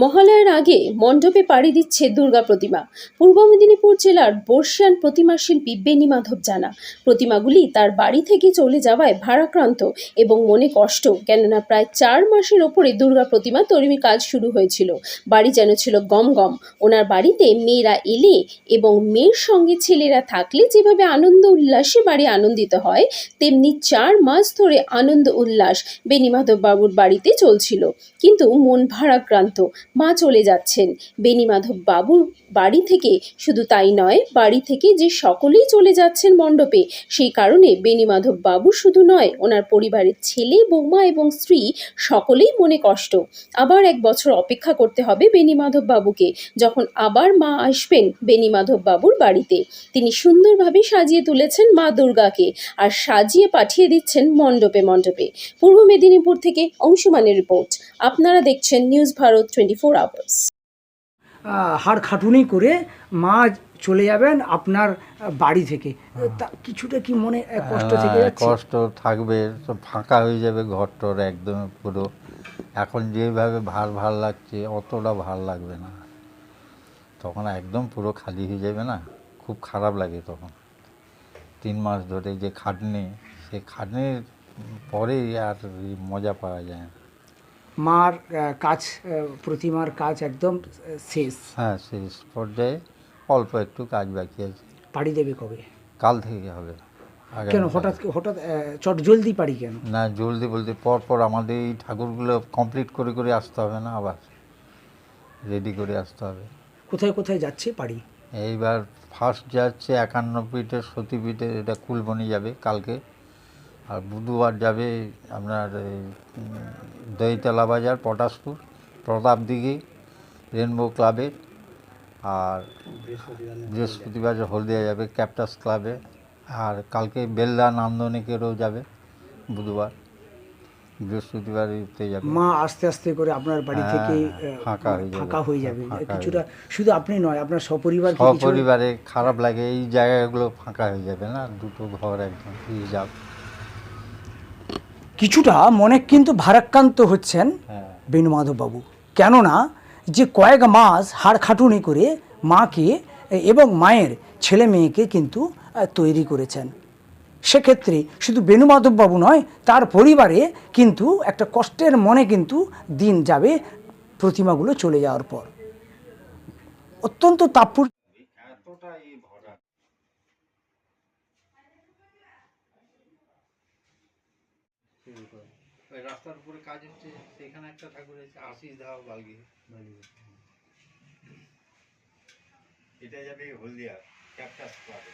মহালয়ার আগে মণ্ডপে পাড়ি দিচ্ছে দুর্গা প্রতিমা। পূর্ব মেদিনীপুর জেলার বর্ষিয়ান প্রতিমা শিল্পী বেনি মাধব জানা। প্রতিমাগুলি তার বাড়ি থেকে চলে যাওয়ায় ভারাক্রান্ত এবং মনে কষ্ট, কেননা প্রায় চার মাসের ওপরে দুর্গা প্রতিমা তৈরির কাজ শুরু হয়েছিল। বাড়ি যেন ছিল গম গম ওনার বাড়িতে মেয়েরা এলে এবং মেয়ের সঙ্গে ছেলেরা থাকলে যেভাবে আনন্দ উল্লাসে বাড়ি আনন্দিত হয়, তেমনি চার মাস ধরে আনন্দ উল্লাস বেনিমাধব বাবুর বাড়িতে চলছিল। কিন্তু মন ভারাক্রান্ত। মা চলে যাচ্ছেন। বেনিমাধব বাবুর বাড়ি থেকে শুধু তাই নয়, বাড়ি থেকে যে সকলেই চলে যাচ্ছেন মণ্ডপে, সেই কারণে বেনিমাধব বাবু শুধু নয়, ওনার পরিবারের ছেলে, বৌমা এবং স্ত্রী সকলেই মনে কষ্ট। আবার এক বছর অপেক্ষা করতে হবে বেনিমাধব বাবুকে। যখন আবার মা আসবেন বেনিমাধব বাবুর বাড়িতে, তিনি সুন্দরভাবে সাজিয়ে তুলেছেন মা দুর্গাকে আর সাজিয়ে পাঠিয়ে দিচ্ছেন মণ্ডপে মণ্ডপে। পূর্ব মেদিনীপুর থেকে অংশুমানের রিপোর্ট। আপনারা দেখছেন news Bharat twenty four hours হাড় খাটুনি করে মা চলে যাবেন আপনার বাড়ি থেকে। কিছুটা কি মনে কষ্ট থেকে হ্যাঁ, কষ্ট থাকবে ফাঁকা হয়ে যাবে ঘরটর একদম পুরো। এখন যেভাবে ভার ভালো লাগছে অতটা ভালো লাগবে না। তখন একদম পুরো খালি হয়ে যাবে না খুব খারাপ লাগে তখন। তিন মাস ধরে যে খাটনি সে খাটনির পরেই আর মজা পাওয়া যায় না। মার কাজ প্রতিমার কাজ একদম শেষ। হ্যাঁ শেষ পর্যায়ে অল্প একটু কাজ বাকি আছে। পাড়ি দেবে কবে? কাল থেকে হবে। কেন? হঠাৎ হঠাৎ চট জলদি পারি কেন? না জলদি বলতে পর পর আমাদের এই ঠাকুরগুলো কমপ্লিট করে করে আসতে হবে না আবার? রেডি করে আসতে হবে। কোথায় কোথায় যাচ্ছে পাড়ি? এইবার ফার্স্ট যাচ্ছে একান্ন পিঠের সতীপীঠের এটা কুলবনি যাবে কালকে। আর বুধবার যাবে আপনার দইতলা বাজার পটাশপুর প্রতাপদিঘি রেনবো ক্লাবে। আর বৃহস্পতিবার হলদিয়া যাবে ক্যাপটাস ক্লাবে। আর কালকে বেলদা নান্দনিকেরও যাবে বুধবার। বৃহস্পতিবার যাবে। মা আস্তে আস্তে করে আপনার বাড়ি হ্যাঁ, থেকে ফাঁকা হয়ে যাবে। ফাঁকা হয়ে যাবে। কিছুটা শুধু আপনি নয় আপনার সপরিবার সপরিবারে খারাপ লাগে এই জায়গাগুলো ফাঁকা হয়ে যাবে না দুটো ঘর একদম রিজার্ভ কিছুটা মনে কিন্তু ভারাক্রান্ত হচ্ছেন হ্যাঁ। বেণুমাধববাবু। কেননা যে কয়েক মাস হাড় খাটুনি করে মাকে এবং মায়ের ছেলে মেয়েকে কিন্তু তৈরি করেছেন। সেক্ষেত্রে শুধু বেণুমাধববাবু নয় তার পরিবারে কিন্তু একটা কষ্টের মনে কিন্তু দিন যাবে প্রতিমাগুলো চলে যাওয়ার পর। অত্যন্ত তাৎপর রাস্তার উপরে কাজ হচ্ছে সেখানে একটা ঠাকুর আছে আশিস ধাও বালগি। এটা যাবে হলদিয়া ক্যাপটাস ক্লাবে